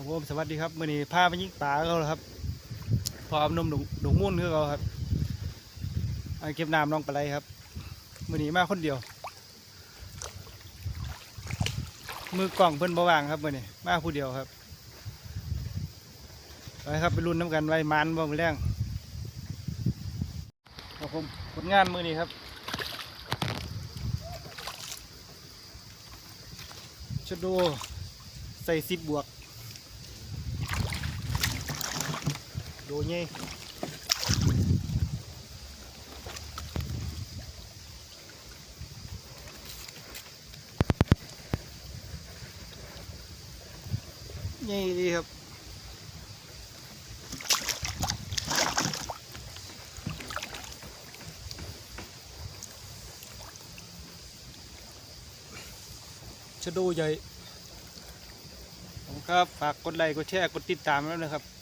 ครับผมสวัสดีครับมื่อนี้พาไปยิงปลาเขาครับ พร้อมนมดงดงมุ่นคือเขาครับเก็บน้ำน้องปลาไหลครับมื่อนี้มาคนเดียว มือกล่องเพิ่อนบ่ว่างครับมื่อนี้มาผู้เดียวครับไปครับไปรุ่นน้ำกันไว้มันบ่มือแรงครับผมผลงานมือนี้ครับชะโดใส่สิบบวก ดเย่เย่ดีครับชะโดใหญ่ผมครับ ฝากกดไลค์ กดแชร์ กดติดตามแล้วนะครับ